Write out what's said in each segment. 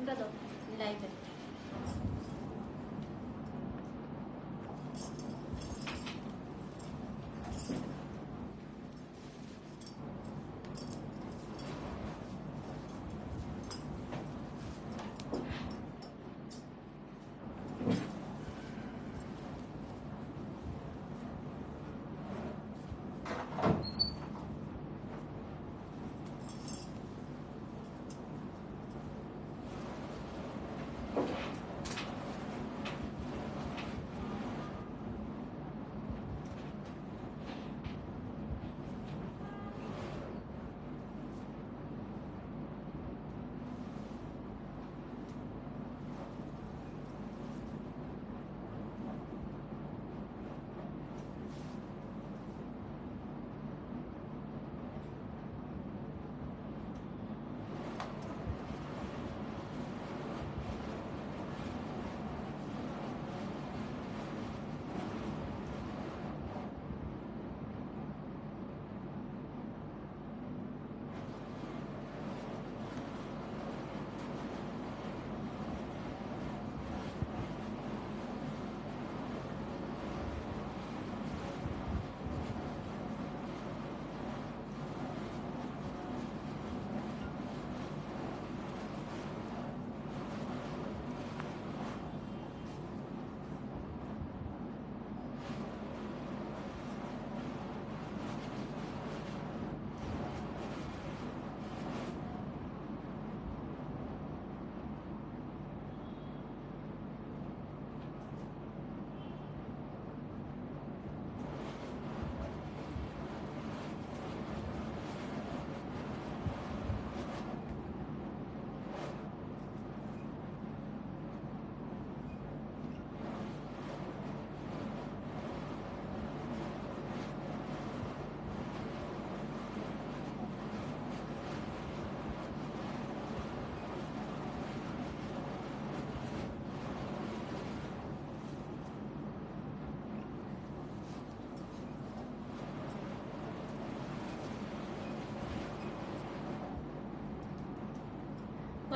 un rato en la IP.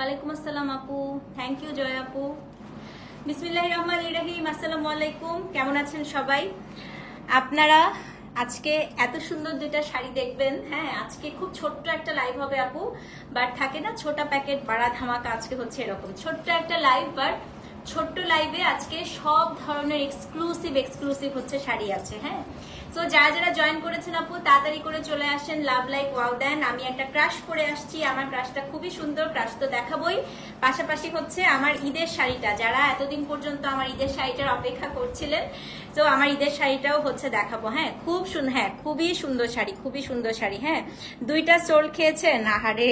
ওয়ালাইকুম আসসালাম আপু থ্যাংক ইউ জয় আপু বিসমিল্লাহ রহমান রহিম আসসালামু আলাইকুম কেমন আছেন সবাই আপনারা আজকে এত সুন্দর দুইটা শাড়ি দেখবেন হ্যাঁ আজকে খুব ছোট্ট একটা লাইভ হবে আপু বাট থাকে না ছোটা প্যাকেট বাড়া ধামাকা আজকে হচ্ছে এরকম ছোট্ট একটা লাইভ বাট ছোট্ট লাইভে আজকে সব ধরনের এক্সক্লুসিভ এক্সক্লুসিভ হচ্ছে শাড়ি আছে হ্যাঁ তো যারা যারা জয়েন করেছেন আপু, তাড়াতাড়ি করে চলে আসেন লাভ লাইক ওয়াও দেন আমি একটা ক্রাশ পরে আসছি। আমার ক্রাশটা খুবই সুন্দর ক্রাশ তো দেখাবই। পাশাপাশি হচ্ছে আমার ঈদের শাড়িটা। যারা এতদিন পর্যন্ত আমার ঈদের শাড়িটার অপেক্ষা করছিলেন তো আমার ঈদের শাড়িটাও হচ্ছে দেখাবো। হ্যাঁ খুব সুন্দর হ্যাঁ খুবই সুন্দর শাড়ি, খুবই সুন্দর শাড়ি। হ্যাঁ দুইটা সোল খেয়েছেন? আহারে।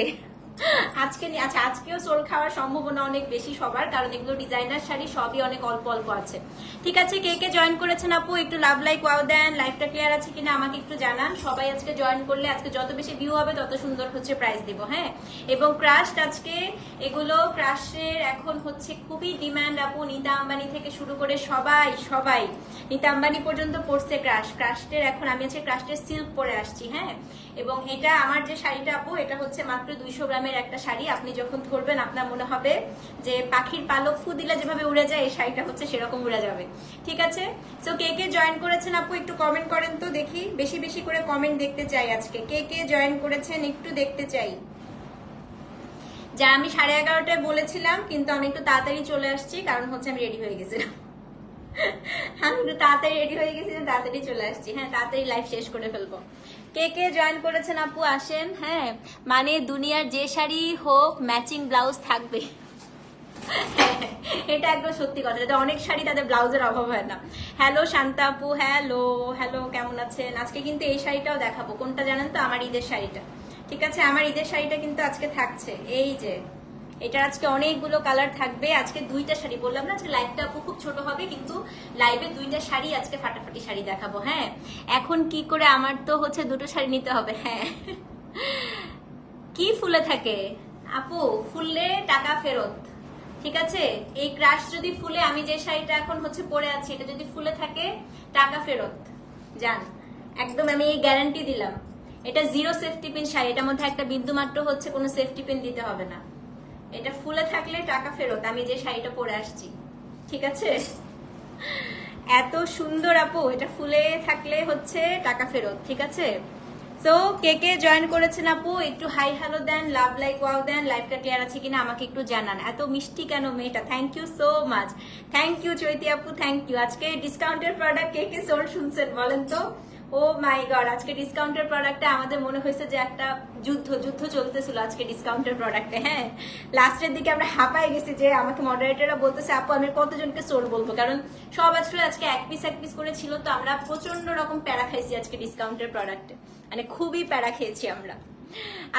আজকে নি- আচ্ছা আজকেও সোল খাওয়ার সম্ভাবনা অনেক বেশি সবার, কারণ এগুলো ডিজাইনার শাড়ি সবই অনেক অল্প অল্প আছে। ঠিক আছে, কে কে জয়েন করেছেন আপু? একটু লাভ লাইক ওয়াও দেন লাইফটা ক্লিয়ার আছে কিনা আমাকে একটু জানান। সবাই আজকে জয়েন করলে আজকে যত বেশি ভিউ হবে, তত সুন্দর হচ্ছে প্রাইস দিব হ্যাঁ? এবং ক্রাশ আজকে, এগুলো ক্রাশের এখন হচ্ছে খুবই ডিমান্ড আপু। নিতা আম্বানি থেকে শুরু করে সবাই সবাই নিতা আম্বানি পর্যন্ত পড়ছে ক্রাশ ক্রাশের এখন আমি হচ্ছে ক্রাশের সিল্ক পরে আসছি হ্যাঁ? এবং এটা, আমার যে শাড়িটা আপু, এটা হচ্ছে মাত্র দুইশো গ্রামের একটা শাড়ি আপনি যখন ধরবেন, আপনার মনে হবে যে পাখির পালক ফু দিলে যেভাবে উড়ে যায়, এই শাড়িটা হচ্ছে সেরকম উড়ে যাবে। ঠিক আছে? তো কে কে জয়েন করেছেন আপু, একটু কমেন্ট করেন তো দেখি। বেশি বেশি করে কমেন্ট দেখতে চাই আজকে। কে কে জয়েন করেছেন একটু দেখতে চাই। যা আমি সাড়ে এগারোটায় বলেছিলাম, কিন্তু আমি একটু তাড়াতাড়ি চলে আসছি, কারণ হচ্ছে আমি রেডি হয়ে গেছিলাম। আমি একটু তাড়াতাড়ি রেডি হয়ে গেছি, তাড়াতাড়ি চলে আসছি। হ্যাঁ তাড়াতাড়ি লাইভ শেষ করে ফেলব। কে কে জয়েন করেছেন আপু? আসেন হ্যাঁ। মানে দুনিয়ার যে শাড়ি হোক ম্যাচিং ব্লাউজ থাকবে। এটা একদম সত্যি কথা এটা অনেক শাড়ি তাদের ব্লাউজের অভাব হয় না। হ্যালো শান্তা আপু হ্যালো হ্যালো কেমন আছেন? আজকে কিন্তু এই শাড়িটাও দেখাবো। কোনটা জানেন তো? আমার ঈদের শাড়িটা। ঠিক আছে? আমার ঈদের শাড়িটা কিন্তু আজকে থাকছে। এই যে এটার আজকে অনেকগুলো কালার থাকবে। আজকে দুইটা শাড়ি বললাম না, আজকে লাইভটা খুব ছোট হবে, কিন্তু লাইভে দুইটা শাড়ি আজকে ফাটাফাটি শাড়ি দেখাবো হ্যাঁ। এখন কি করে আমার তো হচ্ছে দুটো শাড়ি নিতে হবে হ্যাঁ। কি ফুলে থাকে? আপু ফুললে টাকা ফেরত, ঠিক আছে? এই ক্রাশ যদি ফুলে, আমি যে শাড়িটা এখন হচ্ছে পরে আছি, এটা যদি ফুলে থাকে, টাকা ফেরত। যান, একদম আমি এই গ্যারান্টি দিলাম। এটা জিরো সেফটি পিন শাড়ি, এটার মধ্যে একটা বিন্দু মাত্র হচ্ছে কোনো সেফটি পিন দিতে হবে না। এটা ফুলে থাকলে টাকা ফেরত, আমি যে শাড়িটা পরে আসছি। ঠিক আছে? এত সুন্দর আপু, এটা ফুলে থাকলে হচ্ছে টাকা ফেরত, ঠিক আছে? তো কে কে জয়েন করেছেন আপু? একটু হাই হ্যালো দেন লাভ লাইক ওয়াও দেন লাইফটা ক্লিয়ার আছে কিনা আমাকে একটু জানান। এত মিষ্টি কেন মেয়েটা? Thank you so much thank you Chaiti আপু থ্যাংক ইউ আজকে ডিসকাউন্টের প্রোডাক্ট কে কে সোল শুনছেন বলেন তো? ও মাই গড, আজকে ডিসকাউন্টের প্রোডাক্টে আমাদের মনে হয়েছে যে একটা যুদ্ধ যুদ্ধ চলতেছিল আজকে ডিসকাউন্টের প্রোডাক্টে হ্যাঁ? লাস্টের দিকে আমরা হাঁপাই গেছি যে আমাকে মডারেটররা বলতেছে, আপু, আমি কতজনকে সোল বলব? কারণ সব আসলে আজকে এক পিস এক পিস করে ছিল, তো আমরা প্রচণ্ড রকম প্যারা খাইছি আজকে ডিসকাউন্টের প্রোডাক্টে মানে খুবই প্যারা খেয়েছি আমরা।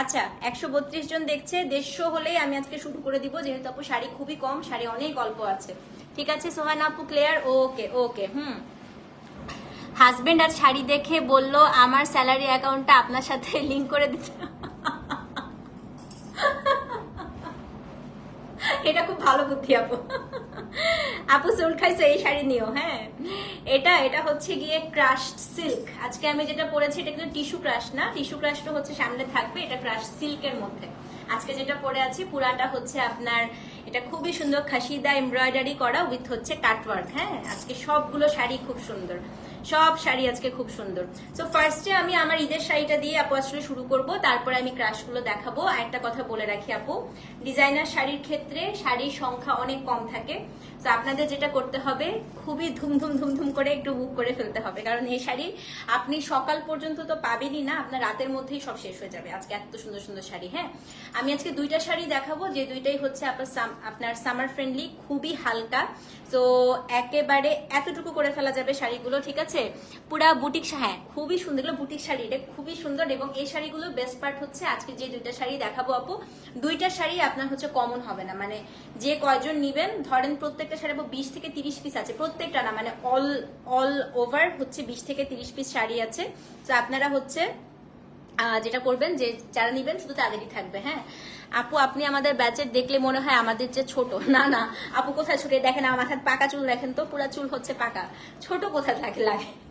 আচ্ছা একশো বত্রিশ জন দেখছে, দেড়শো হলেই আমি আজকে শুরু করে দিব, যেহেতু আপু শাড়ি খুবই কম, শাড়ি অনেক অল্প আছে। ঠিক আছে, সোহানা আপু, ক্লিয়ার? ওকে ওকে, হুম। হাজবেন্ড আর শাড়ি দেখে বলল, আমার স্যালারি অ্যাকাউন্টটা আপনার সাথে লিংক করে দিতে। এটা খুব ভালো বুদ্ধি, আপু। আপু সোল খাইছো, এই শাড়ি নিও হ্যাঁ। এটা এটা হচ্ছে গিয়ে ক্রাশ সিল্ক আজকে আমি যেটা পরেছি, এটা কিন্তু টিস্যু ক্রাশ না। টিস্যু ক্রাশটা হচ্ছে সামনে থাকবে, এটা ক্রাশ সিল্কের মধ্যে। আজকে যেটা পরে আছি, পুরাটা হচ্ছে আপনার, এটা খুবই সুন্দর খাসিদা এমব্রয়ডারি করা উইথ হচ্ছে কাটওয়ার্ক হ্যাঁ। আজকে সবগুলো শাড়ি খুব সুন্দর। সব শাড়ি আজকে খুব সুন্দর। সো ফার্স্টে আমি আমার ঈদের শাড়িটা দিয়ে আপু আসলে শুরু করব, তারপরে আমি ক্রাশগুলো দেখাবো। আর একটা কথা বলে রাখি আপু ডিজাইনার শাড়ির ক্ষেত্রে শাড়ির সংখ্যা অনেক কম থাকে। তো আপনাদের যেটা করতে হবে, খুবই ধুমধুম ধুমধুম করে একটু বুক করে ফেলতে হবে। কারণ এই শাড়ি আপনি সকাল পর্যন্ত তো পাবেনই না, আপনার রাতের মধ্যেই সব শেষ হয়ে যাবে। আজকে এত সুন্দর সুন্দর শাড়ি হ্যাঁ? আমি আজকে দুইটা শাড়ি দেখাবো, যে দুইটাই হচ্ছে আপনার আপনার সামার ফ্রেন্ডলি খুবই হালকা। তো একেবারে এতটুকু করে ফেলা যাবে শাড়িগুলো, ঠিক আছে? পুরা বুটিক হ্যাঁ খুবই সুন্দর। এগুলো বুটিক শাড়ি, এটা খুবই সুন্দর এবং এই শাড়িগুলো বেস্ট পার্ট হচ্ছে আজকে যে দুইটা শাড়ি দেখাবো আপু। দুইটা শাড়ি আপনার হচ্ছে কমন হবে না। মানে যে কয়জন নিবেন, ধরেন প্রত্যেকটা শাড়ি বিশ থেকে তিরিশ পিস আছে। প্রত্যেকটা না মানে অল অল ওভার হচ্ছে বিশ থেকে তিরিশ পিস শাড়ি আছে। তো আপনারা হচ্ছে যেটা করবেন যে যারা নিবেন শুধু তাদেরই থাকবে। হ্যাঁ আপু, আপনি আমাদের ব্যাচের দেখলে মনে হয় আমাদের যে ছোট। না না। আপু, কোথায় ছোট দেখেন? আমার মাথায় পাকা চুল দেখেন তো? পুরা চুল হচ্ছে পাকা। ছোট কোথায় থাকে লাগে?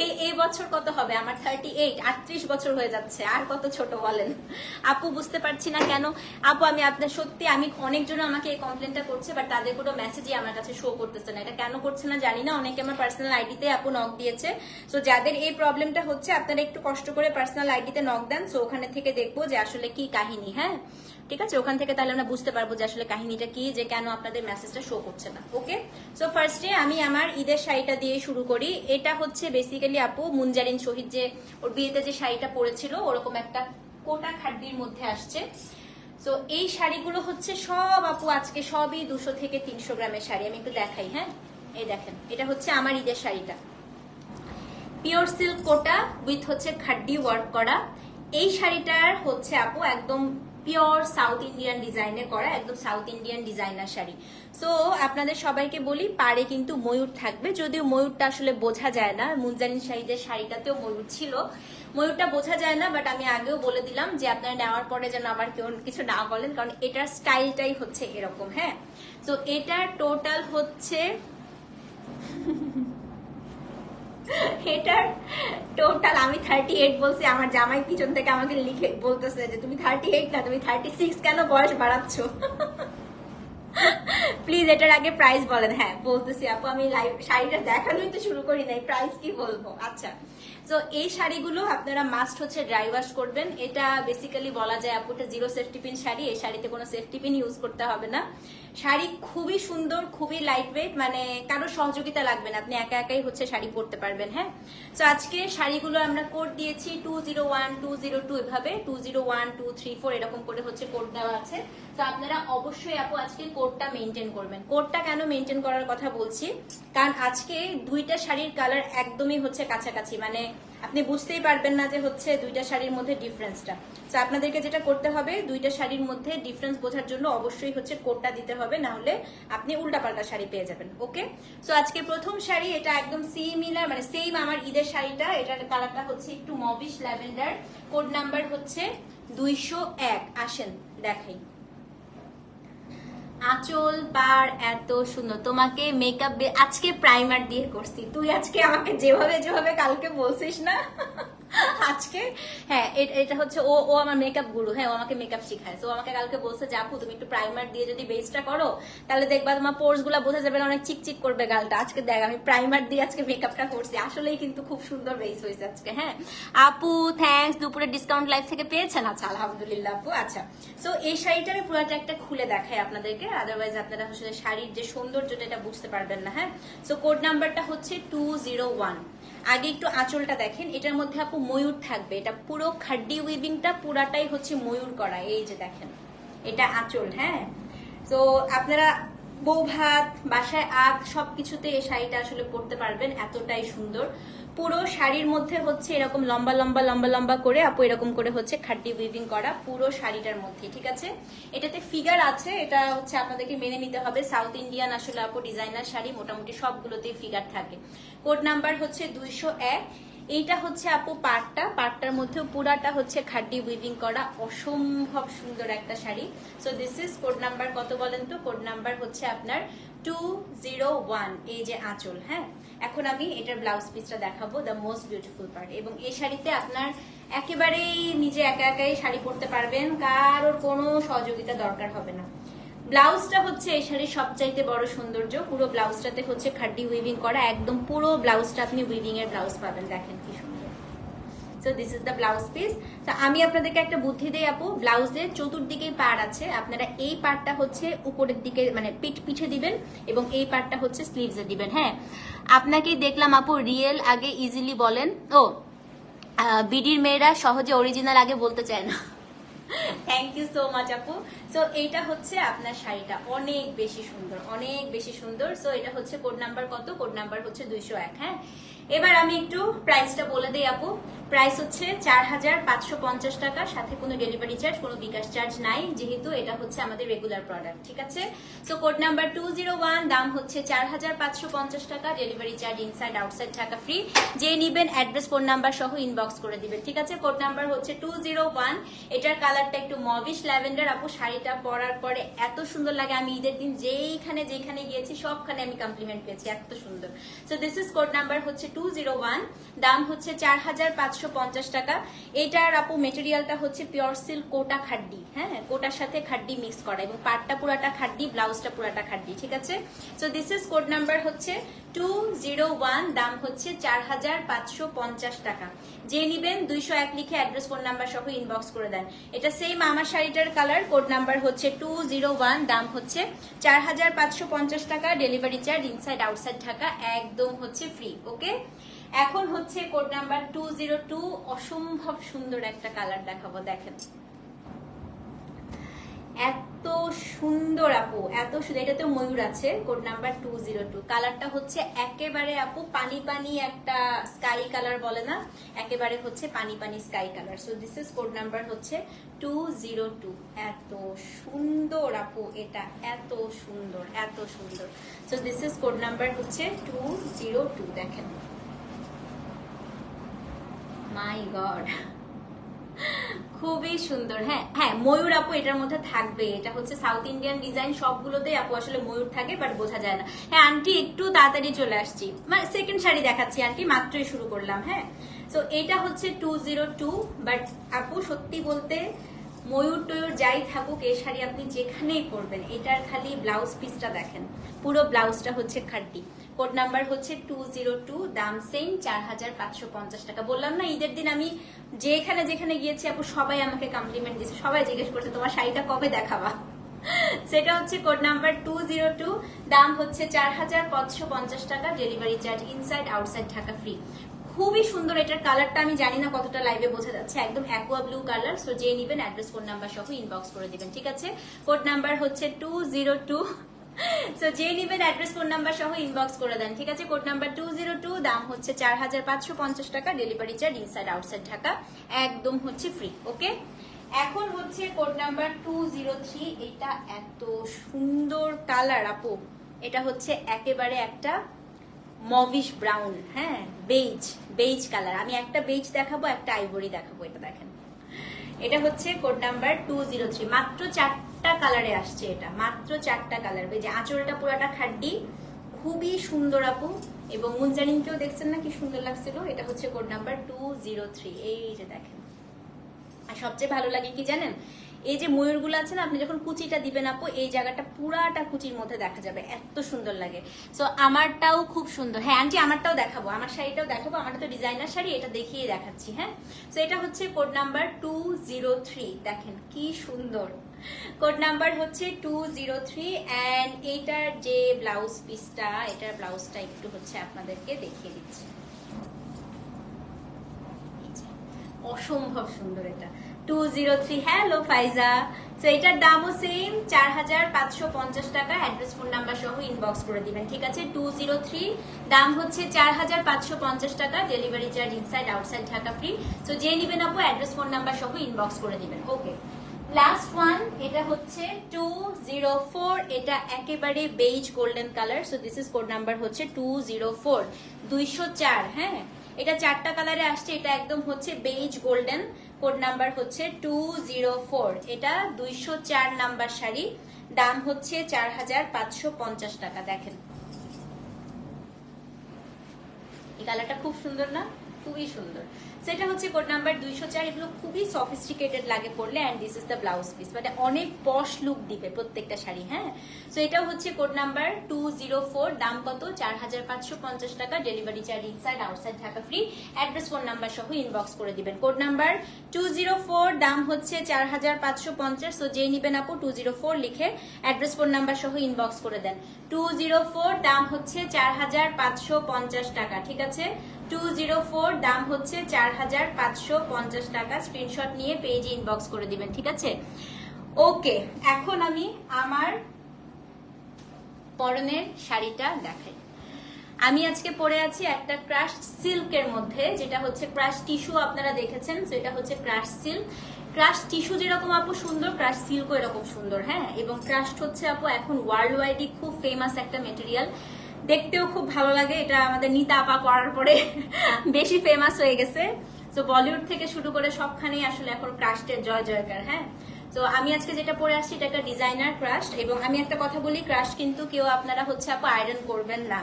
এই এই বছর কত হবে? আমার থার্টি এইট আটত্রিশ বছর হয়ে যাচ্ছে। আর কত ছোট বলেন? আপু, বুঝতে পারছি না কেন। আপু, আমি আপনার, সত্যি আমি অনেকজন আমাকে এই কমপ্লেনটা করছে বাট তাদের কোনো মেসেজই আমার কাছে শো করতেছে না। এটা কেন করছে না জানি না। অনেকে আমার পার্সোনাল আইডিতে আপু নক দিয়েছে। সো যাদের এই প্রবলেমটা হচ্ছে, আপনারা একটু কষ্ট করে পার্সোনাল আইডিতে নক দেন। সো ওখানে থেকে দেখব যে আসলে কি কাহিনী হ্যাঁ? ঠিক আছে? ওখান থেকে তাহলে আমরা বুঝতে পারব যে আসলে কাহিনীটা কি, যে কেন আপনাদের মেসেজটা শো করছে না। ওকে সো ফার্স্টে আমি আমার ঈদের শাড়িটা দিয়ে শুরু করি। এটা হচ্ছে বেসিক্যালি আপু মুনজারিন শহীদ যে ওর বিয়েতে যে শাড়িটা পরেছিল, ওরকম একটা কোটা খাড্ডির মধ্যে আসছে। তো এই শাড়িগুলো হচ্ছে সব আপু আজকে সবই দুশো থেকে তিনশো গ্রামের শাড়ি। আমি একটু দেখাই হ্যাঁ? এই দেখেন, এটা হচ্ছে আমার ঈদের শাড়িটা। পিওর সিল্ক কোটা উইথ হচ্ছে খাড্ডি ওয়ার্ক করা। এই শাড়িটার হচ্ছে আপু একদম পিওর সাউথ ইন্ডিয়ান ডিজাইনে করা, একদম south Indian designer sari. So আপনাদের সবাইকে বলি পারে কিন্তু ময়ূর থাকবে। যদিও ময়ূরটা আসলে বোঝা যায় না মুনজারিন শাড়িদের শাড়িটাতেও ময়ূর ছিল। ময়ূরটা বোঝা যায় না বাট আমি আগেও বলে দিলাম যে আপনারা নেওয়ার পরে যেন আবার কেউ কিছু না বলেন, কারণ এটার স্টাইলটাই হচ্ছে এরকম হ্যাঁ? তো এটার টোটাল হচ্ছে এটার টোটাল আমি থার্টি এইট বলছি, আমার জামাই পিছন থেকে আমাকে লিখে বলতেছে যে, তুমি থার্টি এইট না, তুমি থার্টি সিক্স কেন বয়স বাড়াচ্ছ? প্লিজ এটার আগে প্রাইস বলেন। হ্যাঁ বলতেছি আপু, আমি লাইভ শাড়িটা দেখানোই তো শুরু করি নাই প্রাইস কি বলব? আচ্ছা। তো এই শাড়িগুলো আপনারা মাস্ট হচ্ছে ড্রাই ওয়াশ করবেন। এটা বেসিক্যালি বলা যায় আপু এটা জিরো সেফটি পিন শাড়ি। এই শাড়িতে কোনো সেফটি পিন ইউজ করতে হবে না। শাড়ি খুবই সুন্দর, খুবই লাইট ওয়েট মানে কারও সহযোগিতা লাগবে না। আপনি একা একাই হচ্ছে শাড়ি পরতে পারবেন হ্যাঁ? তো আজকে শাড়িগুলো আমরা কোড দিয়েছি two zero one two zero two এভাবে। Two zero one two three four এরকম করে হচ্ছে কোড দেওয়া আছে। তো আপনারা অবশ্যই আপু আজকে কোডটা মেনটেন করবেন। কোডটা কেন মেনটেন করার কথা বলছি? কারণ আজকে দুইটা শাড়ির কালার একদমই হচ্ছে কাছাকাছি। মানে আপনি বুঝতেই পারবেন না যে হচ্ছে দুইটা শাড়ির মধ্যে ডিফারেন্সটা তো আপনাদেরকে যেটা করতে হবে, দুইটা শাড়ির মধ্যে ডিফারেন্স বোঝার জন্য অবশ্যই হচ্ছে কোডটা দিতে হবে, না হলে আপনি উল্টাপাল্টা শাড়ি পেয়ে যাবেন ওকে সো আজকে প্রথম শাড়ি, এটা একদম সিমিলার মানে সেম আমার ঈদের শাড়িটা, এটার কালারটা হচ্ছে একটু মবিশ ল্যাভেন্ডার কোড নাম্বার হচ্ছে দুইশো এক। আসেন, দেখাই। আঁচল পার এত সুন্দর। তোমাকে মেকআপ আজকে প্রাইমার দিয়ে করছি। তুই আজকে আমাকে যেভাবে যেভাবে কালকে বলছিস না? আজকে হ্যাঁ এটা হচ্ছে ও ও আমার মেকআপ গুরু হ্যাঁ ও আমাকে মেকআপ শিখায়। তো আমাকে কালকে বলছে, যে আপু, তুমি একটু প্রাইমার দিয়ে যদি বেসটা করো, তাহলে দেখবা তোমার পোর্সগুলা বোঝা যাবে অনেক চিকচিক করবে গালটা। আজকে দেখ, আমি প্রাইমার দিয়ে আজকে মেকআপটা করছি। আসলেই কিন্তু খুব সুন্দর বেস হয়েছে আজকে হ্যাঁ। আপু থ্যাঙ্কস দুপুরে ডিসকাউন্ট লাইভ থেকে পেয়েছেন? আচ্ছা আলহামদুলিল্লাহ আপু আচ্ছা। তো এই শাড়িটার পুরোটা একটা খুলে দেখাই আপনাদেরকে আদারওয়াইজ আপনারা আসলে শাড়ির যে সৌন্দর্যটা, এটা বুঝতে পারবেন না হ্যাঁ। সো কোড নাম্বারটা হচ্ছে টু জিরো ওয়ান আগে একটু আঁচলটা দেখেন, এটার মধ্যে আপু ময়ূর থাকবে। এটা পুরো খাড্ডি উইভিংটা পুরাটাই হচ্ছে ময়ূর করা, এই যে দেখেন, এটা আঁচল হ্যাঁ? তো আপনারা বউ ভাত বাসায় আখ, সবকিছুতে এই শাড়িটা আসলে পরতে পারবেন, এতটাই সুন্দর। পুরো শাড়ির মধ্যে হচ্ছে এরকম লম্বা লম্বা লম্বা লম্বা করে আপু এরকম করে হচ্ছে খাড্ডি উইভিং করা পুরো শাড়িটার মধ্যে ঠিক আছে? এটাতে ফিগার আছে, এটা হচ্ছে আপনাদেরকে মেনে নিতে হবে। সাউথ ইন্ডিয়ান আসলে আপু ডিজাইনার শাড়ি, মোটামুটি সবগুলোতেই ফিগার থাকে। কোড নাম্বার হচ্ছে দুইশো এক এইটা হচ্ছে আপু পাটটা। পাটটার মধ্যেও পুরাটা হচ্ছে খাড্ডি উইভিং করা অসম্ভব সুন্দর একটা sari. So this is code number কত বলেন তো? কোড নাম্বার হচ্ছে আপনার টু জিরো ওয়ান এই যে আঁচল হ্যাঁ? এখন আমি এটার ব্লাউজ পিসটা দেখাবো দ্য মোস্ট বিউটিফুল পার্ট এবং এই শাড়িতে আপনার একেবারেই নিজে একা একাই শাড়ি পরতে পারবেন, কারোর কোনো সহযোগিতা দরকার হবে না। ব্লাউজটা হচ্ছে এই শাড়ির সবচাইতে বড় সৌন্দর্য। পুরো ব্লাউজটাতে হচ্ছে খাড্ডি উইভিং করা, একদম পুরো ব্লাউজটা আপনি উইভিং এর ব্লাউজ পাবেন। দেখেন কি so this is the blouse piece তো আমি আপনাদেরকে একটা বুদ্ধি দেই আপু ব্লাউজের চতুর্দিকে পার আছে। আপনারা এই পার্টটা হচ্ছে উপরের দিকে মানে পিঠ পিঠে দিবেন এবং এই পার্টটা হচ্ছে স্লিভসে দিবেন। হ্যাঁ আপনাকে দেখলাম আপু রিয়েল আগে ইজিলি বলেন। ও বিডির মেয়েরা সহজে অরিজিনাল আগে বলতে চায় না। থ্যাংক ইউ সো মাচ আপু। সো এইটা হচ্ছে আপনার শাড়িটা। অনেক বেশি সুন্দর, অনেক বেশি সুন্দর। সো এটা হচ্ছে কোড নাম্বার কত? কোড নাম্বার হচ্ছে দুইশো এক হ্যাঁ? এবার আমি একটু প্রাইসটা বলে দিই আপু। প্রাইস হচ্ছে চার হাজার পাঁচশো পঞ্চাশ টাকা, সাথে কোনো ডেলিভারি চার্জ কোনো বিকাশ চার্জ নাই, যেহেতু এটা হচ্ছে আমাদের রেগুলার প্রোডাক্ট ঠিক আছে? So code number two zero one দাম হচ্ছে চার হাজার পাঁচশো পঞ্চাশ টাকা ডেলিভারি চার্জ ইনসাইড আউটসাইড টাকা ফ্রি যে নিবেন অ্যাড্রেস ফোন নাম্বার সহ ইনবক্স করে দিবেন, ঠিক আছে? কোড নাম্বার হচ্ছে টু জিরো ওয়ান এটার কালারটা একটু মবিশ ল্যাভেন্ডার আপু, শাড়িটা পরার পরে এত সুন্দর লাগে, আমি ঈদের দিন যেইখানে যেখানে গিয়েছি, সবখানে আমি কমপ্লিমেন্ট পেয়েছি, এত সুন্দর। So this is code number হচ্ছে টু জিরো ওয়ান দাম হচ্ছে চার হাজার পাঁচশো পঞ্চাশ টাকা। এইটার আপু মেটেরিয়ালটা হচ্ছে পিওর সিল্ক কোটা খাড্ডি হ্যাঁ? কোটার সাথে খাড্ডি মিক্স করা এবং পাটটা পুরাটা খাড্ডি, ব্লাউজটা পুরাটা খাড্ডি, ঠিক আছে? So this is code number হচ্ছে টু জিরো ওয়ান দাম হচ্ছে চার হাজার পাঁচশো পঞ্চাশ টাকা। যে নিবেন দুইশো এক লিখে অ্যাড্রেস ফোন নাম্বার সহ ইনবক্স করে দেন। এটা সেম আমার শাড়িটার কালার কোড নাম্বার হচ্ছে টু জিরো ওয়ান দাম হচ্ছে চার হাজার পাঁচশো পঞ্চাশ টাকা। Delivery charge inside outside Dhaka, একদম হচ্ছে ফ্রি ওকে এখন হচ্ছে code number two zero two অসম্ভব সুন্দর একটা কালার দেখাবো, দেখেন। এত সুন্দর আপু, এত সুন্দর এটাতে ময়ূর আছে code number two zero two কালারটা হচ্ছে একেবারে আপু পানি পানি একটা স্কাই কালার বলে না, একেবারে হচ্ছে পানি পানি sky colour so this is code number হচ্ছে টু জিরো টু এত সুন্দর আপু এটা, এত সুন্দর এত সুন্দর। So this is code number হচ্ছে টু জিরো টু দেখেন। মাই গড খুবই সুন্দর। হ্যাঁ হ্যাঁ ময়ূর আপু এটার মধ্যে থাকবে। এটা হচ্ছে সাউথ ইন্ডিয়ান ডিজাইন সবগুলোতে আপু আসলে ময়ূর থাকে বাট বোঝা যায় না। হ্যাঁ আন্টি, একটু তাড়াতাড়ি চলে আসছি। মানে সেকেন্ড শাড়ি দেখাচ্ছি আন্টি, মাত্রই শুরু করলাম হ্যাঁ? তো এটা হচ্ছে টু জিরো টু বাট আপু সত্যি বলতে ময়ূর টয়ূর যাই থাকুক, এই শাড়ি আপনি যেখানেই পরবেন, এটার খালি ব্লাউজ পিসটা দেখেন। পুরো ব্লাউজটা হচ্ছে খাড্ডি কোড নাম্বার হচ্ছে টু জিরো টু দাম সেম চার হাজার পাঁচশো পঞ্চাশ টাকা। বললাম না, ঈদের দিন আমি যেখানে যেখানে গিয়েছি, আপু, সবাই আমাকে কমপ্লিমেন্ট দিয়েছে। সবাই জিজ্ঞেস করছে, তোমার শাড়িটা কবে দেখাবা? সেটা হচ্ছে code number two zero two দাম হচ্ছে চার হাজার পাঁচশো পঞ্চাশ টাকা delivery charge inside outside Dhaka free খুবই সুন্দর, এটার কালারটা আমি জানি না কতটা লাইভে বোঝা যাচ্ছে। একদম অ্যাকোয়া ব্লু কালার সো যে নিবেন অ্যাড্রেস ফোন নাম্বার সহ ইনবক্স করে দিবেন, ঠিক আছে? কোড নাম্বার হচ্ছে টু জিরো টু সো যে নিবেন অ্যাড্রেস ফোন নাম্বার সহ ইনবক্স করে দেন, ঠিক আছে? Code number two zero two দাম হচ্ছে চার হাজার পাঁচশো পঞ্চাশ টাকা delivery charge inside outside Dhaka, একদম হচ্ছে ফ্রি ওকে এখন হচ্ছে code number two zero three এটা এত সুন্দর কালার আপু, এটা হচ্ছে একেবারে একটা মভিশ ব্রাউন হ্যাঁ? বেইজ বেইজ কালার আমি একটা বেইজ দেখাবো, একটা আইভরি দেখাবো, এটা দেখেন। এটা হচ্ছে code number two zero three মাত্র চারটা কালারে আসছে এটা। মাত্র চারটা কালার যে আঁচলটা পুরাটা খাড্ডি খুবই সুন্দর আপু। এবং মুনজারিনকেও দেখছেন না কি সুন্দর লাগছিল? এটা হচ্ছে code number two zero three এই যে দেখেন। আর সবচেয়ে ভালো লাগে কি জানেন? এই যে ময়ূরগুলো আছে না, আপনি যখন কুচিটা দিবেন আপু, এই জায়গাটা পুরাটা কুচির মধ্যে দেখা যাবে। এত সুন্দর লাগে। সো আমারটাও খুব সুন্দর। হ্যাঁ আন্টি, আমারটাও দেখাবো। আমার শাড়িটাও দেখাবো। আমারটা তো ডিজাইনার শাড়ি, এটা দেখিয়ে দেখাচ্ছি হ্যাঁ? সো এটা হচ্ছে code number two zero three দেখেন কি সুন্দর। কোড নাম্বার হচ্ছে টু জিরো থ্রি অ্যান্ড এইটার যে ব্লাউজ পিসটা এটার ব্লাউজটা একটু হচ্ছে আপনাদেরকে দেখিয়ে দিচ্ছি। অসম্ভব সুন্দর এটা। টু জিরো থ্রি, হ্যালো ফাইজা। তো এটার দামও সেম চার হাজার পাঁচশো পঞ্চাশ টাকা অ্যাড্রেস ফোন নাম্বার সহ ইনবক্স করে দিবেন, ঠিক আছে? টু জিরো থ্রি, দাম হচ্ছে চার হাজার পাঁচশো পঞ্চাশ টাকা delivery charge inside outside Dhaka free তো যে নিবেন আপু অ্যাড্রেস ফোন নাম্বার সহ ইনবক্স করে দিবেন ওকে লাস্ট ওয়ান এটা হচ্ছে টু জিরো ফোর এটা একেবারে beige golden colour so this is code number হচ্ছে টু জিরো ফোর দুইশো চার হ্যাঁ? এটা চারটা কালারে আসছে, এটা একদম হচ্ছে বেইজ গোল্ডেন কোড নাম্বার হচ্ছে টু জিরো ফোর এটা দুইশো চার নাম্বার শাড়ি, দাম হচ্ছে চার হাজার পাঁচশো পঞ্চাশ টাকা, দেখেন। এই কালারটা খুব সুন্দর না? খুবই সুন্দর। সেটা হচ্ছে কোড নাম্বার দুইশো চার, এগুলো খুবই সফিস্টিকেটেড লাগে পড়লে and this is the blouse piece মানে অনেক পশ লুক দিবে প্রত্যেকটা শাড়ি হ্যাঁ? সো এটাও হচ্ছে code number two zero four দাম কত? চার হাজার পাঁচশো পঞ্চাশ টাকা delivery charge inside outside Dhaka free address phone number সহ ইনবক্স করে দিবেন। Code number two zero four দাম হচ্ছে চার হাজার পাঁচশো পঞ্চাশ সো যেই নিবেন আপু টু জিরো ফোর লিখে অ্যাড্রেস ফোন নাম্বার সহ ইনবক্স করে দেন। টু জিরো ফোর দাম হচ্ছে চার হাজার পাঁচশো পঞ্চাশ টাকা, ঠিক আছে? দাম হচ্ছে চার পাঁচশো পঞ্চাশ টাকা। স্ক্রিনশট নিয়ে পেজে ইনবক্স করে দিবেন, ঠিক আছে? ওকে এখন আমি আমার পরনের শাড়িটা দেখাই। আমি আজকে পরে আছি একটা ক্রাশ সিল্কের মধ্যে, যেটা হচ্ছে ক্রাশ টিস্যু আপনারা দেখেছেন, সেটা হচ্ছে ক্রাশ সিল্ক ক্রাশ টিস্যু যেরকম আপু সুন্দর ক্রাশ সিল্কও এরকম সুন্দর হ্যাঁ? এবং ক্রাশ হচ্ছে আপু এখন ওয়ার্ল্ড ওয়াইডই খুব ফেমাস একটা মেটেরিয়াল দেখতেও খুব ভালো লাগে। এটা আমাদের নিতা আপা করার পরে বেশি ফেমাস হয়ে গেছে। তো বলিউড থেকে শুরু করে সবখানেই আসলে এখন ক্রাস্টের জয় জয়কার হ্যাঁ? তো আমি আজকে যেটা পরে আসছি, এটা একটা ডিজাইনার ক্রাশ এবং আমি একটা কথা বলি ক্রাশ কিন্তু কেউ আপনারা হচ্ছে আপু আয়রন করবেন না।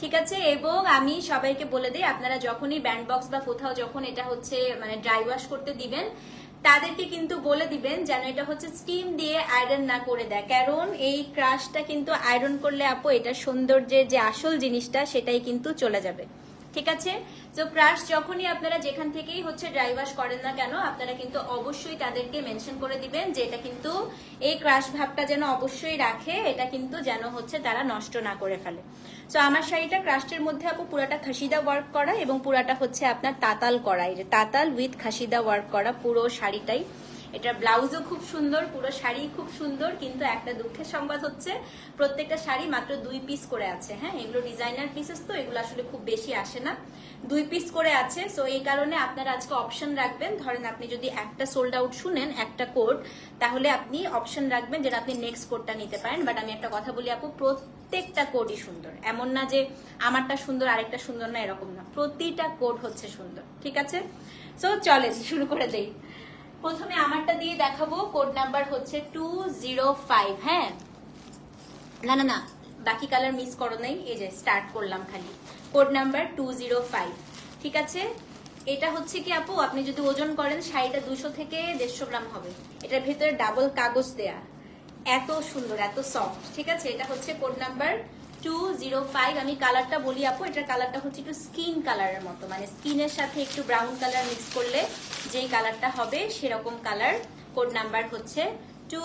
ঠিক আছে? এবং আমি সবাইকে বলে দিই, আপনারা যখনই ব্যান্ড বক্স বা কোথাও যখন এটা হচ্ছে মানে ড্রাই ওয়াশ করতে দিবেন তাদেরকে কিন্তু বলে দিবেন যেন এটা হচ্ছে স্টিম দিয়ে আয়রন না করে দেয়। কারণ এই ক্রাশটা কিন্তু আয়রন করলে আপু এটা সৌন্দর্যের যে আসল জিনিসটা, সেটাই কিন্তু চলে যাবে। ঠিক আছে? তো ক্রাশ যখনই আপনারা যেখান থেকেই হচ্ছে ড্রাই ওয়াশ করেন না কেন, আপনারা কিন্তু অবশ্যই তাদেরকে মেনশন করে দিবেন যে এটা কিন্তু এই ক্রাশ ভাবটা যেন অবশ্যই রাখে, এটা কিন্তু যেন হচ্ছে তারা নষ্ট না করে ফেলে। তো আমার শাড়িটা ক্রাস্টের মধ্যে আপু পুরাটা খাসিদা ওয়ার্ক করা এবং পুরাটা হচ্ছে আপনার তাতাল করা, এই যে তাতাল উইথ খাসিদা ওয়ার্ক করা পুরো শাড়িটাই। এটার ব্লাউজও খুব সুন্দর, পুরো শাড়ি খুব সুন্দর, কিন্তু একটা দুঃখের সংবাদ হচ্ছে, প্রত্যেকটা শাড়ি মাত্র দুই পিস করে আছে হ্যাঁ? এগুলো ডিজাইনার পিসেস তো, এগুলো আসলে খুব বেশি আসে না। দুই পিস করে আছে সো এই কারণে আপনারা আজকে অপশন রাখবেন। ধরেন আপনি যদি একটা সোল্ড আউট শুনেন, একটা কোড তাহলে আপনি অপশন রাখবেন যেটা আপনি নেক্সট কোডটা নিতে পারেন। বাট আমি একটা কথা বলি আপু, প্রত্যেকটা কোডই সুন্দর। এমন না যে আমারটা সুন্দর, আরেকটা সুন্দর না, এরকম না। প্রতিটা কোড হচ্ছে সুন্দর, ঠিক আছে? সো চলে শুরু করে দেই। প্রথমে আমারটা দিয়ে দেখাবো। কোড নাম্বার হচ্ছে টু জিরো ফাইভ হ্যাঁ? না না না, বাকি কালার মিস করো নাই। এই যে স্টার্ট করলাম খালি। Code number two zero five ঠিক আছে? এটা হচ্ছে কি আপু, আপনি যদি ওজন করেন, শাড়িটা দুশো থেকে দেড়শো গ্রাম হবে। এটার ভেতরে ডাবল কাগজ দেয়া। এত সুন্দর, এত সফট ঠিক আছে? এটা হচ্ছে code number two zero five আমি কালারটা বলি আপু, এটার কালারটা হচ্ছে একটু স্কিন কালারের মতো মানে স্কিনের সাথে একটু ব্রাউন কালার মিক্স করলে যেই কালারটা হবে সেরকম কালার কোড নাম্বার হচ্ছে টু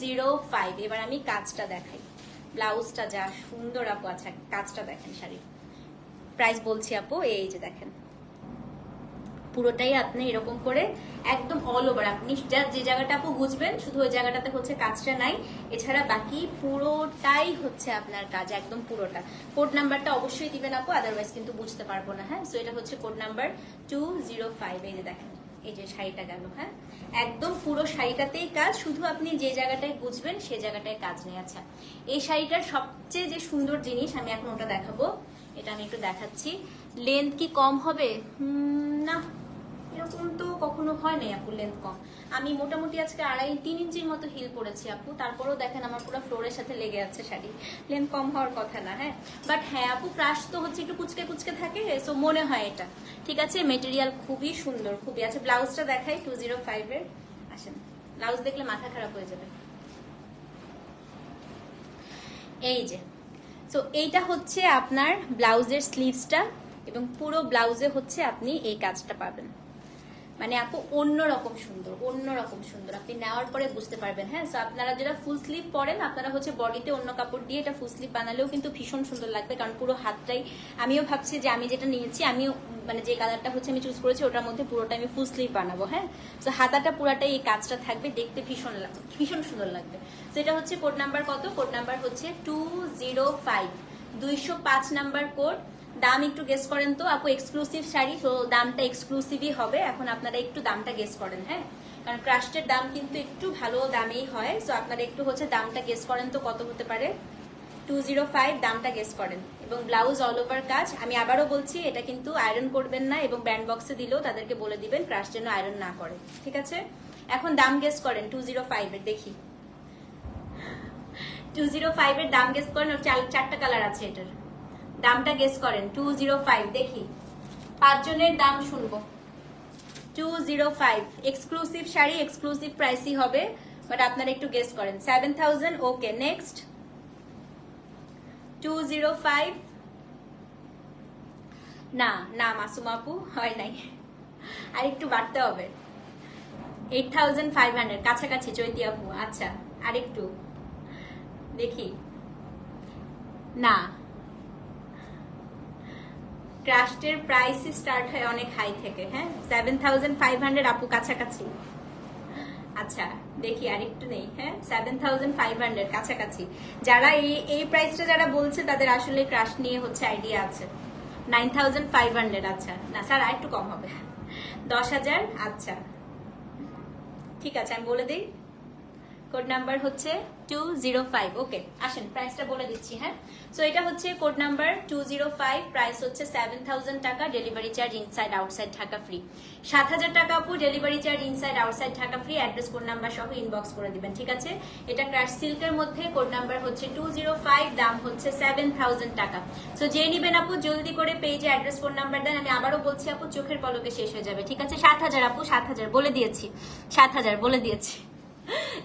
জিরো ফাইভ এবার আমি কাজটা দেখাই। ব্লাউজটা যা সুন্দর আপু আচ্ছা কাজটা দেখেন শাড়ির প্রাইস বলছি আপু, এই যে দেখেন। পুরোটাই আপনি এরকম করে একদম অল ওভার আপনি যা যে জায়গাটা আপু বুঝবেন শুধু ওই জায়গাটাতে হচ্ছে কাজটা নাই। এছাড়া বাকি পুরোটাই হচ্ছে আপনার কাজ একদম পুরোটা। কোড নাম্বারটা অবশ্যই দিবেন আপু আদারওয়াইজ কিন্তু বুঝতে পারব না হ্যাঁ? সো এটা হচ্ছে code number two zero five এই যে দেখেন এই যে শাড়িটা গেল হ্যাঁ? একদম পুরো শাড়িটাতেই কাজ শুধু আপনি যে জায়গাটায় বুঝবেন সে জায়গাটায় কাজ নেই। আচ্ছা এই শাড়িটার সবচেয়ে যে সুন্দর জিনিস আমি এখন ওটা দেখাবো এটা আমি একটু দেখাচ্ছি। লেন্থ কি কম হবে? হুম, না এরকম এরকম তো কখনো হয় নাই আপু লেন্থ কম। আমি মোটামুটি আজকে আড়াই, তিন ইঞ্চির মতো হিল পরেছি আপু। তারপরেও দেখেন আমার পুরো ফ্লোরের সাথে লেগে আছে শাড়ি। লেন্থ কম হওয়ার কথা না হ্যাঁ? বাট হ্যাঁ আপু ক্রাশ তো হচ্ছে একটু কুচকে কুচকে থাকে সো মনে হয় এটা। ঠিক আছে মেটেরিয়াল খুবই সুন্দর, খুবই। আছে ব্লাউজটা দেখাই টু জিরো ফাইভের আসেন ব্লাউজ দেখলে মাথা খারাপ হয়ে যাবে। এই যে তো এইটা হচ্ছে আপনার ব্লাউজের স্লিভসটা এবং পুরো ব্লাউজে হচ্ছে আপনি এই কাজটা পাবেন। মানে আপু, অন্যরকম সুন্দর অন্যরকম সুন্দর। আপনি নেওয়ার পরে বুঝতে পারবেন হ্যাঁ? তো আপনারা যারা ফুল স্লিভ পরেন, আপনারা হচ্ছে বডিতে অন্য কাপড় দিয়ে এটা ফুল স্লিভ বানালেও কিন্তু ভীষণ সুন্দর লাগবে, কারণ পুরো হাতটাই আমিও ভাবছি যে আমি যেটা নিয়েছি, আমিও মানে যে কালারটা হচ্ছে আমি চুজ করেছি, ওটার মধ্যে পুরোটা আমি ফুল স্লিভ বানাবো হ্যাঁ? তো হাতাটা পুরাটাই এই কাজটা থাকবে, দেখতে ভীষণ ভীষণ সুন্দর লাগবে। তো এটা হচ্ছে কোড নাম্বার কত? কোড নাম্বার হচ্ছে টু জিরো ফাইভ দুইশো পাঁচ নাম্বার কোড দাম একটু গেস করেন তো। আপু এক্সক্লুসিভ শাড়ি, তো দামটা এক্সক্লুসিভই হবে। এখন আপনারা একটু দামটা গেস করেন হ্যাঁ? কারণ ক্রাস্টের দাম কিন্তু একটু ভালো দামেই হয়। তো আপনারা একটু হচ্ছে দামটা গেস করেন তো, কত হতে পারে? টু জিরো ফাইভ দামটা গেস করেন। এবং ব্লাউজ অল ওভার কাজ। আমি আবারও বলছি, এটা কিন্তু আয়রন করবেন না এবং ব্যান্ড বক্সে দিলেও তাদেরকে বলে দিবেন ক্রাশ যেন আয়রন না করে। ঠিক আছে? এখন দাম গেস করেন টু জিরো ফাইভের দেখি। টু জিরো ফাইভের দাম গেস করেন চারটা কালার আছে এটার। দামটা গেস করেন টু জিরো ফাইভ দেখি। পাঁচজনের দাম শুনব। Two zero five exclusive sari exclusive প্রাইসই হবে বাট আপনারা একটু গেস করেন। Seven thousand okay next two zero five না না, মাসুম আপু, হয় নাই। আর একটু বাড়তে হবে। এইট থাউজেন্ড ফাইভ হান্ড্রেড কাছাকাছি, চৈতি আপু আচ্ছা আর একটু। দেখি। না ক্রাস্টের প্রাইস স্টার্ট হয় অনেক হাই থেকে হ্যাঁ? সেভেন থাউজেন্ড ফাইভ হান্ড্রেড আপু কাছাকাছি। আচ্ছা দেখি আর একটু নেই হ্যাঁ? সেভেন থাউজেন্ড ফাইভ হান্ড্রেড কাছাকাছি। যারা এই এই প্রাইসটা যারা বলছে, তাদের আসলে ক্রাশ নিয়ে হচ্ছে আইডিয়া আছে। নাইন থাউজেন্ড ফাইভ হান্ড্রেড আচ্ছা। না, স্যার আর একটু কম হবে। দশ হাজার আচ্ছা। ঠিক আছে, আমি বলে দিই। কোড নাম্বার হচ্ছে টু জিরো ফাইভ ওকে আসেন প্রাইসটা বলে দিচ্ছি হ্যাঁ? সো এটা হচ্ছে code number two zero five price হচ্ছে সেভেন থাউজেন্ড টাকা delivery charge outside Dhaka free সাত হাজার টাকা আপু delivery charge Dhaka free address number সহ ইনবক্স করে দিবেন, ঠিক আছে? এটা ক্রাশ সিল্কের মধ্যে কোড নাম্বার হচ্ছে টু জিরো ফাইভ দাম হচ্ছে সেভেন থাউজেন্ড টাকা। সো যে নিবেন আপু, জলদি করে পেজে অ্যাড্রেস ফোন নাম্বার দেন। আমি আবারও বলছি আপু, চোখের পলকে শেষ হয়ে যাবে, ঠিক আছে? সাত হাজার আপু, সাত হাজার, বলে দিয়েছি। সাত হাজার, বলে দিয়েছি।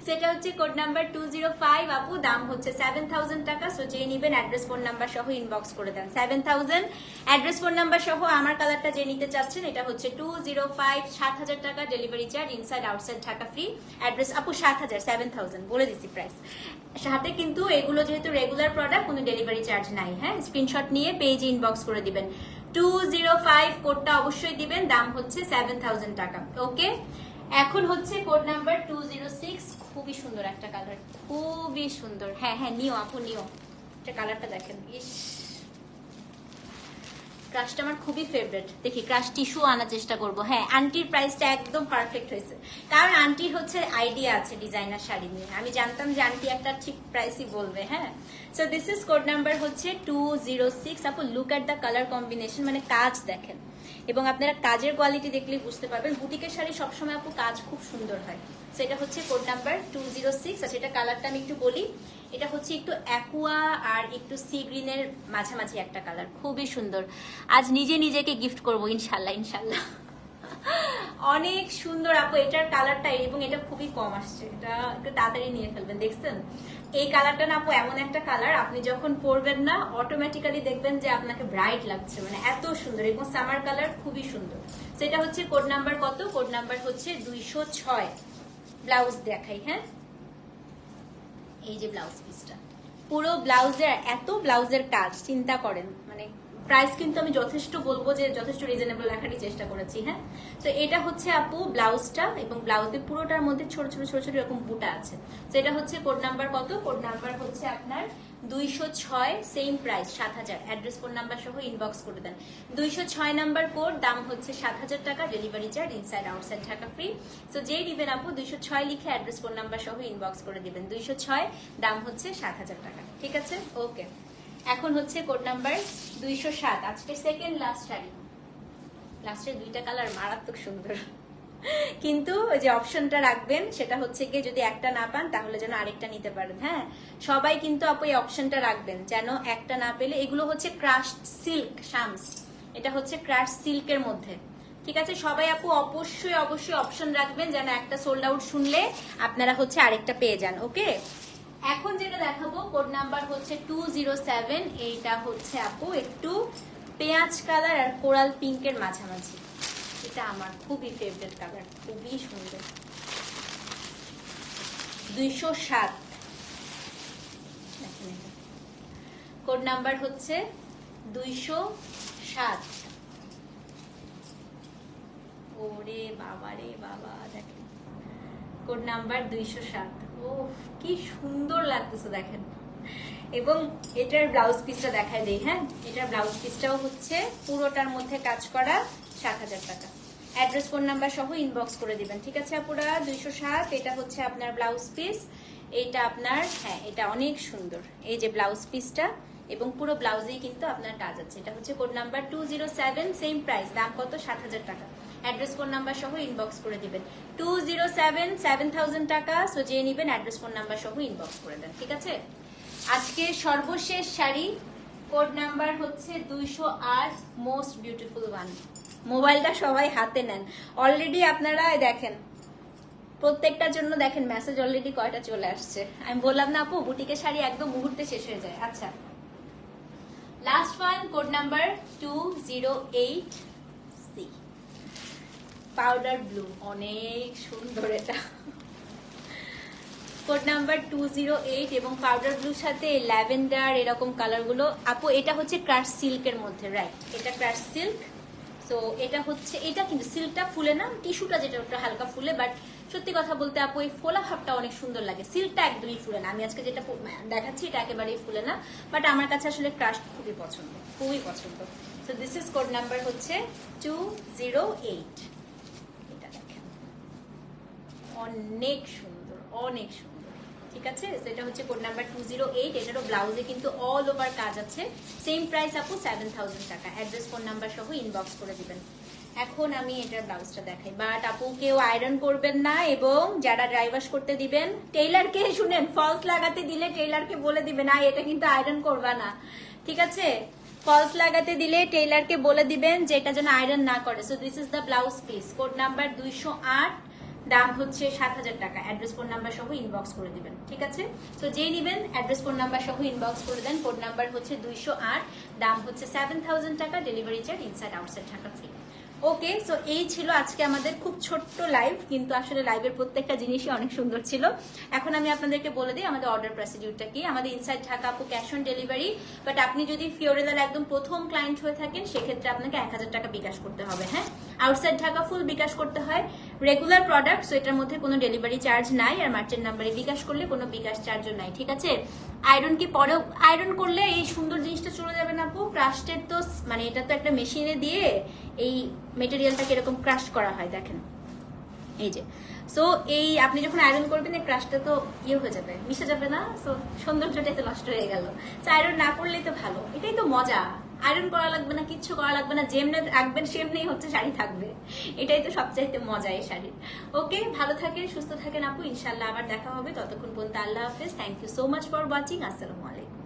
সেটা হচ্ছে code number two zero five আপু। দাম হচ্ছে সেভেন থাউজেন্ড টাকা সো যে নিবেন অ্যাড্রেস ফোন নাম্বার সহ ইনবক্স করে দেন। Seven thousand address phone number সহ আমার কালারটা যে নিতে চাচ্ছেন, এটা হচ্ছে টু জিরো ফাইভ সাত হাজার টাকা delivery charge inside outside Dhaka free address আপু, সাত হাজার সেভেন থাউজেন্ড বলে দিচ্ছি প্রাইস সাথে কিন্তু এগুলো যেহেতু রেগুলার প্রোডাক্ট কোনো ডেলিভারি চার্জ নাই হ্যাঁ? স্ক্রিনশট নিয়ে পেজে ইনবক্স করে দিবেন। টু জিরো ফাইভ কোডটা অবশ্যই দিবেন, দাম হচ্ছে সেভেন থাউজেন্ড টাকা ওকে এখন হচ্ছে code number two zero six খুবই সুন্দর একটা কালার খুবই সুন্দর। হ্যাঁ হ্যাঁ নিও আপু, নিও। এটা কালারটা দেখেন। ইস। ক্রাশটা আমার খুবই ফেভারিট দেখি ক্রাশ টিস্যু আনার চেষ্টা করব। হ্যাঁ আন্টির প্রাইসটা একদম পারফেক্ট হয়েছে। কারণ আন্টির হচ্ছে আইডিয়া আছে ডিজাইনার শাড়ি নিয়ে। আমি জানতাম যে আন্টি একটা ঠিক প্রাইসই বলবে হ্যাঁ। So this is code number হচ্ছে টু জিরো সিক্স আপু look at the colour combination মানে কাজ দেখেন। এবং আপনারা কাজের কোয়ালিটি দেখলেই বুঝতে পারবেন। বুটিকের শাড়ি সবসময় আপু কাজ খুব সুন্দর হয়। সেটা হচ্ছে code number two zero six আর সেটা কালারটা আমি একটু বলি। এটা হচ্ছে একটু অ্যাকুয়া আর একটু সি গ্রিনের মাঝামাঝি একটা কালার খুবই সুন্দর। আজ নিজে নিজেকে গিফট করব, ইনশাল্লাহ ইনশাল্লাহ। অনেক সুন্দর আপু। এটার কালারটা এবং এটা খুবই কম আসছে। এটা একটু তাড়াতাড়ি নিয়ে ফেলবেন, দেখছেন? এই কালারটা না আপু, এমন একটা কালার, আপনি যখন পরবেন না অটোমেটিক্যালি দেখবেন যে আপনাকে ব্রাইট লাগছে মানে এত সুন্দর, এবং সামার কালার খুবই সুন্দর। সেটা হচ্ছে কোড নাম্বার কত? কোড নাম্বার হচ্ছে দুইশো ছয়। ব্লাউজ দেখাই হ্যাঁ? এই যে ব্লাউজ পিসটা পুরো ব্লাউজের এত ব্লাউজের কাজ, চিন্তা করেন। প্রাইস কিন্তু আমি যথেষ্ট বলব যে যথেষ্ট রিজনেবল রাখারই চেষ্টা করেছি হ্যাঁ? তো এটা হচ্ছে আপু ব্লাউজটা এবং ব্লাউজের পুরোটার মধ্যে ছোট ছোট ছোট ছোট এরকম বুটা আছে। তো এটা হচ্ছে কোড নাম্বার কত? কোড নাম্বার হচ্ছে আপনার দুইশো ছয় সেম প্রাইস সাত হাজার। অ্যাড্রেস কোড নাম্বার সহ ইনবক্স করে দেন। দুইশো ছয় নাম্বার কোড দাম হচ্ছে সাত হাজার টাকা delivery charge inside outside Dhaka free so যেই দিবেন আপু, দুইশো ছয় লিখে অ্যাড্রেস কোড নাম্বার সহ ইনবক্স করে দিবেন। দুইশো ছয়, দাম হচ্ছে সাত হাজার টাকা। ঠিক আছে? ওকে এখন হচ্ছে কোড নাম্বার দুইশো সাত। আজকে সেকেন্ড লাস্ট শাড়ি লাস্টের দুইটা কালার মারাত্মক সুন্দর। কিন্তু যে অপশনটা রাখবেন, সেটা হচ্ছে গিয়ে যদি একটা না পান, তাহলে যেন আরেকটা নিতে পারেন হ্যাঁ? সবাই কিন্তু আপু এই অপশনটা রাখবেন, যেন একটা না পেলে, এগুলো হচ্ছে ক্রাশ সিল্ক শামস এটা হচ্ছে ক্রাশ সিল্কের মধ্যে। ঠিক আছে? সবাই আপু অবশ্যই অবশ্যই অপশন রাখবেন, যেন একটা সোল্ড আউট শুনলে আপনারা হচ্ছে আরেকটা পেয়ে যান ওকে এখন যেটা দেখাবো কোড নাম্বার হচ্ছে টু জিরো সেভেন এইটা হচ্ছে আপু একটু পেঁয়াজ কালার আর কোরাল পিঙ্কের মাঝামাঝি। এটা আমার খুবই ফেভারিট কালার খুবই সুন্দর। দুইশো সাত। কোড নাম্বার হচ্ছে দুইশো সাত। ওরে বাবা রে বাবা, দেখেন। কোড নাম্বার দুইশো সাত। কি সুন্দর লাগতেছে দেখেন। এবং এটার ব্লাউজ পিসটা দেখায় দেই হ্যাঁ? এটার ব্লাউজ পিসটাও হচ্ছে পুরোটার মধ্যে কাজ করা সাত হাজার টাকা। অ্যাড্রেস ফোন নাম্বার সহ ইনবক্স করে দিবেন, ঠিক আছে আপুরা? দুইশো সাত, এটা হচ্ছে আপনার ব্লাউজ পিস এটা আপনার হ্যাঁ এটা অনেক সুন্দর। এই যে ব্লাউজ পিসটা এবং পুরো ব্লাউজেই কিন্তু আপনার কাজ আছে। এটা হচ্ছে code number two zero seven same price দাম কত? সাত হাজার টাকা। অ্যাড্রেস ফোন নাম্বার সহ ইনবক্স করে দিবেন। Two zero seven seven thousand টাকা সো যে নিবেন অ্যাড্রেস ফোন নাম্বার সহ ইনবক্স করে দেন, ঠিক আছে? আজকে সর্বশেষ শাড়ি কোড নাম্বার হচ্ছে দুইশো আট মোস্ট বিউটিফুল ওয়ান মোবাইলটা সবাই হাতে নেন। অলরেডি আপনারা দেখেন, প্রত্যেকটার জন্য দেখেন মেসেজ অলরেডি কয়টা চলে আসছে। আমি বললাম না, আপু, বুটিকের শাড়ি একদম মুহূর্তে শেষ হয়ে যায়। আচ্ছা। Last one code number two zero eight powder blue অনেক সুন্দর এটা। Code number two zero eight এবং পাউডার ব্লুর সাথে ল্যাভেন্ডার এরকম কালারগুলো আপু, এটা হচ্ছে ক্রাশ সিল্কের মধ্যে রাইট এটা ক্রাশ সিল্ক তো এটা হচ্ছে, এটা কিন্তু সিল্কটা ফুলে না, টিস্যুটা যেটা, ওটা হালকা ফুলে বাট সত্যি কথা বলতে আপু, এই ফোলা ভাবটা অনেক সুন্দর লাগে। সিল্কটা একদমই ফুলে না। আমি আজকে যেটা দেখাচ্ছি, এটা একেবারেই ফুলে না। বাট আমার কাছে আসলে ক্রাশ খুবই পছন্দ খুবই পছন্দ। তো দিস ইজ কোড নাম্বার হচ্ছে টু জিরো এইট অনেক সুন্দর অনেক সুন্দর। ঠিক আছে? সেটা হচ্ছে code number two zero eight এটারও ব্লাউজে কিন্তু অল ওভার কাজ আছে। সেম প্রাইস আপু সেভেন থাউজেন্ড টাকা। অ্যাড্রেস ফোন নাম্বার সহ ইনবক্স করে দিবেন। এখন আমি এটার ব্লাউজটা দেখাই। বাট আপু, কেউ আয়রন করবেন না এবং যারা ড্রাইভার্স করতে দিবেন টেইলারকে শুনেন ফলস লাগাতে দিলে টেইলারকে বলে দিবেন, আয়, এটা কিন্তু আয়রন করবা না। ঠিক আছে? ফলস লাগাতে দিলে টেইলারকে বলে দিবেন যে এটা যেন আয়রন না করে। So this is the blouse piece code number দুইশো আট দাম হচ্ছে সাত হাজার টাকা। অ্যাড্রেস ফোন নাম্বার সহ ইনবক্স করে দিবেন, ঠিক আছে? তো যে নেবেন অ্যাড্রেস ফোন নাম্বার সহ ইনবক্স করে দেন কোড নাম্বার হচ্ছে দুইশো আট, দাম হচ্ছে সেভেন থাউজেন্ড টাকা delivery charge inside outside Dhaka free okay so এই ছিল আজকে আমাদের খুব ছোট্ট লাইভ কিন্তু আসলে লাইভের প্রত্যেকটা জিনিসই অনেক সুন্দর ছিল। এখন আমি আপনাদেরকে বলে দিই আমাদের অর্ডার প্রসিডিউরটা কি। আমাদের ইনসাইড ঢাকা আপু ক্যাশ অন ডেলিভারি বাট আপনি যদি ফিওরেলার একদম প্রথম ক্লায়েন্ট হয়ে থাকেন, সেক্ষেত্রে আপনাকে এক হাজার টাকা বিকাশ করতে হবে হ্যাঁ? আউটসাইড ঢাকা ফুল বিকাশ করতে হয়। রেগুলার প্রোডাক্ট সো এটার মধ্যে কোনো ডেলিভারি চার্জ নাই, আর মার্চেন্ট নাম্বারে বিকাশ করলে কোনো বিকাশ চার্জও নাই, ঠিক আছে? আয়রন কি পরেও আয়রন করলে এই সুন্দর জিনিসটা চলে যাবে না আপু। ক্রাস্টের তো মানে এটা তো একটা মেশিনে দিয়ে এই মেটেরিয়ালটাকে এরকম ক্রাশ করা হয়, দেখেন। এই যে। সো এই আপনি যখন আয়রন করবেন, এই ক্রাশটা তো ইয়ে হয়ে যাবে, মিশে যাবে না? সো সৌন্দর্যটাই তো নষ্ট হয়ে গেল। আয়রন না করলেই তো ভালো। এটাই তো মজা। আয়রন করা লাগবে না, কিচ্ছু করা লাগবে না, যেমনে রাখবেন, সেমনেই হচ্ছে শাড়ি থাকবে। এটাই তো সবচাইতে মজা এই শাড়ির। ওকে ভালো থাকেন, সুস্থ থাকেন আপু। ইনশাল্লাহ আবার দেখা হবে। ততক্ষণ পর্যন্ত আল্লাহ হাফেজ। Thank you so much for watching আসসালামু আলাইকুম।